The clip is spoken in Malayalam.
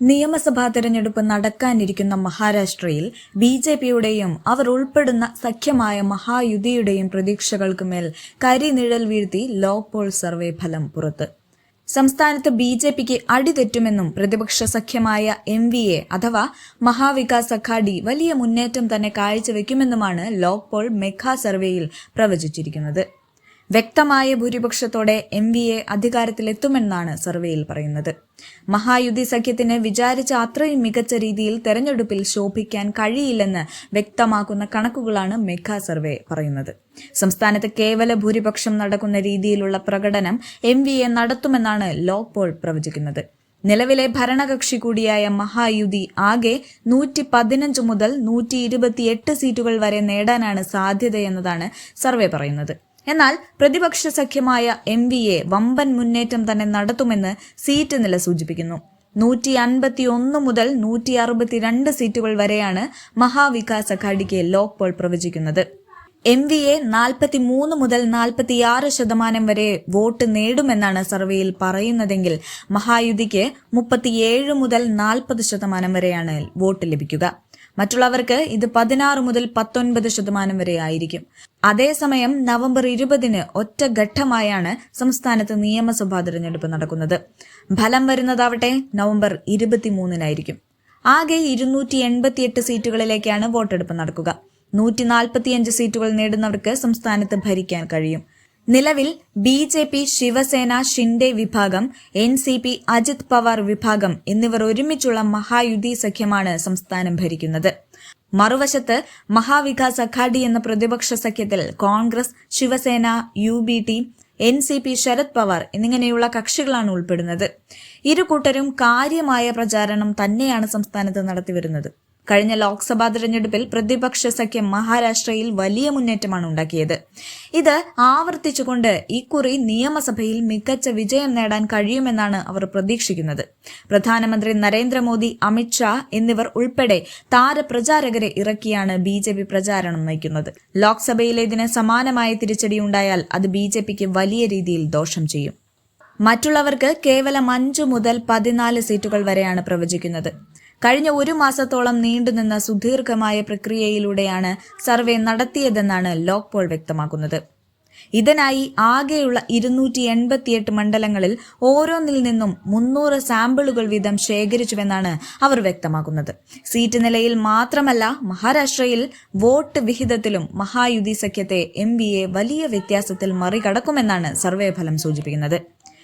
നിയമസഭാ തെരഞ്ഞെടുപ്പ് നടക്കാനിരിക്കുന്ന മഹാരാഷ്ട്രയിൽ ബി ജെ പിയുടെയും അവർ ഉൾപ്പെടുന്ന സഖ്യമായ മഹായുതിയുടെയും പ്രതീക്ഷകൾക്ക് മേൽ കരിനിഴൽ വീഴ്ത്തി ലോക് പോൾ സർവേ ഫലം പുറത്ത്. സംസ്ഥാനത്ത് ബി ജെ പിക്ക് അടിതെറ്റുമെന്നും പ്രതിപക്ഷ സഖ്യമായ എം വി എ അഥവാ മഹാവികാസ് അഘാഡി വലിയ മുന്നേറ്റം തന്നെ കാഴ്ചവെക്കുമെന്നുമാണ് ലോക്പോൾ പോൾ മെഘ സർവേയിൽ പ്രവചിച്ചിരിക്കുന്നത്. വ്യക്തമായ ഭൂരിപക്ഷത്തോടെ എം വി എ അധികാരത്തിലെത്തുമെന്നാണ് സർവേയിൽ പറയുന്നത്. മഹായുതി സഖ്യത്തിന് വിചാരിച്ച അത്രയും മികച്ച രീതിയിൽ തെരഞ്ഞെടുപ്പിൽ ശോഭിക്കാൻ കഴിയില്ലെന്ന് വ്യക്തമാക്കുന്ന കണക്കുകളാണ് മെഗാ സർവേ പറയുന്നത്. സംസ്ഥാനത്ത് കേവല ഭൂരിപക്ഷം നടക്കുന്ന രീതിയിലുള്ള പ്രകടനം എം വി എ നടത്തുമെന്നാണ് ലോക് പോൾ പ്രവചിക്കുന്നത്. നിലവിലെ ഭരണകക്ഷി കൂടിയായ മഹായുതി ആകെ നൂറ്റി പതിനഞ്ച് മുതൽ നൂറ്റി ഇരുപത്തിയെട്ട് സീറ്റുകൾ വരെ നേടാനാണ് സാധ്യതയെന്നതാണ് സർവേ പറയുന്നത്. എന്നാൽ പ്രതിപക്ഷ സഖ്യമായ എം വി എ വമ്പൻ മുന്നേറ്റം തന്നെ നടത്തുമെന്ന് സീറ്റ് നില സൂചിപ്പിക്കുന്നു. നൂറ്റി അൻപത്തി ഒന്ന് മുതൽ നൂറ്റി അറുപത്തിരണ്ട് സീറ്റുകൾ വരെയാണ് മഹാവികാസ് അഘാഡിക്ക് ലോക് പോൾ പ്രവചിക്കുന്നത്. എം വി എ നാൽപ്പത്തി മൂന്ന് മുതൽ നാൽപ്പത്തിയാറ് ശതമാനം വരെ വോട്ട് നേടുമെന്നാണ് സർവേയിൽ പറയുന്നതെങ്കിൽ മഹായുതിക്ക് മുപ്പത്തിയേഴ് മുതൽ നാൽപ്പത് ശതമാനം വരെയാണ് വോട്ട് ലഭിക്കുക. മറ്റുള്ളവർക്ക് ഇത് പതിനാറ് മുതൽ പത്തൊൻപത് ശതമാനം വരെ ആയിരിക്കും. അതേസമയം നവംബർ ഇരുപതിന് ഒറ്റ ഘട്ടമായാണ് സംസ്ഥാനത്ത് നിയമസഭാ തിരഞ്ഞെടുപ്പ് നടക്കുന്നത്. ഫലം വരുന്നതാവട്ടെ നവംബർ ഇരുപത്തിമൂന്നിനായിരിക്കും. ആകെ ഇരുന്നൂറ്റി എൺപത്തിയെട്ട് സീറ്റുകളിലേക്കാണ് വോട്ടെടുപ്പ് നടക്കുക. നൂറ്റി നാൽപ്പത്തിയഞ്ച് സീറ്റുകൾ നേടുന്നവർക്ക് സംസ്ഥാനത്ത് ഭരിക്കാൻ കഴിയും. നിലവിൽ B J P Shivsena Shinde വിഭാഗം N C P Ajit Pawar വിഭാഗം എന്നിവർ ഒരുമിച്ചുള്ള മഹായുതി സഖ്യമാണ് സംസ്ഥാനം ഭരിക്കുന്നത്. മറുവശത്ത് മഹാവികാസ് അഘാഡി എന്ന പ്രതിപക്ഷ സഖ്യത്തിൽ Congress Shivsena U B T N C P Sharad Pawar എന്നിങ്ങനെയുള്ള കക്ഷികളാണ് ഉൾപ്പെടുന്നത്. ഇരു കൂട്ടരും കാര്യമായ പ്രചാരണം തന്നെയാണ് സംസ്ഥാനത്ത് നടത്തിവരുന്നത്. കഴിഞ്ഞ ലോക്സഭാ തെരഞ്ഞെടുപ്പിൽ പ്രതിപക്ഷ സഖ്യം മഹാരാഷ്ട്രയിൽ വലിയ മുന്നേറ്റമാണ് ഉണ്ടാക്കിയത്. ഇത് ആവർത്തിച്ചുകൊണ്ട് ഇക്കുറി നിയമസഭയിൽ മികച്ച വിജയം നേടാൻ കഴിയുമെന്നാണ് അവർ പ്രതീക്ഷിക്കുന്നത്. പ്രധാനമന്ത്രി നരേന്ദ്രമോദി അമിത്ഷാ എന്നിവർ ഉൾപ്പെടെ താരപ്രചാരകരെ ഇറക്കിയാണ് ബി ജെ പി പ്രചാരണം നയിക്കുന്നത്. ലോക്സഭയിലേതിന് സമാനമായ തിരിച്ചടി ഉണ്ടായാൽ അത് ബി ജെ പിക്ക് വലിയ രീതിയിൽ ദോഷം ചെയ്യും. മറ്റുള്ളവർക്ക് കേവലം അഞ്ചു മുതൽ പതിനാല് സീറ്റുകൾ വരെയാണ് പ്രവചിക്കുന്നത്. കഴിഞ്ഞ ഒരു മാസത്തോളം നീണ്ടുനിന്ന സുദീർഘമായ പ്രക്രിയയിലൂടെയാണ് സർവേ നടത്തിയതെന്നാണ് ലോക്പോൾ വ്യക്തമാക്കുന്നത്. ഇതിനായി ആകെയുള്ള ഇരുന്നൂറ്റി എൺപത്തിയെട്ട് മണ്ഡലങ്ങളിൽ ഓരോന്നിൽ നിന്നും മുന്നൂറ് സാമ്പിളുകൾ വീതം ശേഖരിച്ചുവെന്നാണ് അവർ വ്യക്തമാക്കുന്നത്. സീറ്റ് നിലയിൽ മാത്രമല്ല മഹാരാഷ്ട്രയിൽ വോട്ട് വിഹിതത്തിലും മഹായുതി സഖ്യത്തെ എം വലിയ വ്യത്യാസത്തിൽ മറികടക്കുമെന്നാണ് സർവേ ഫലം സൂചിപ്പിക്കുന്നത്.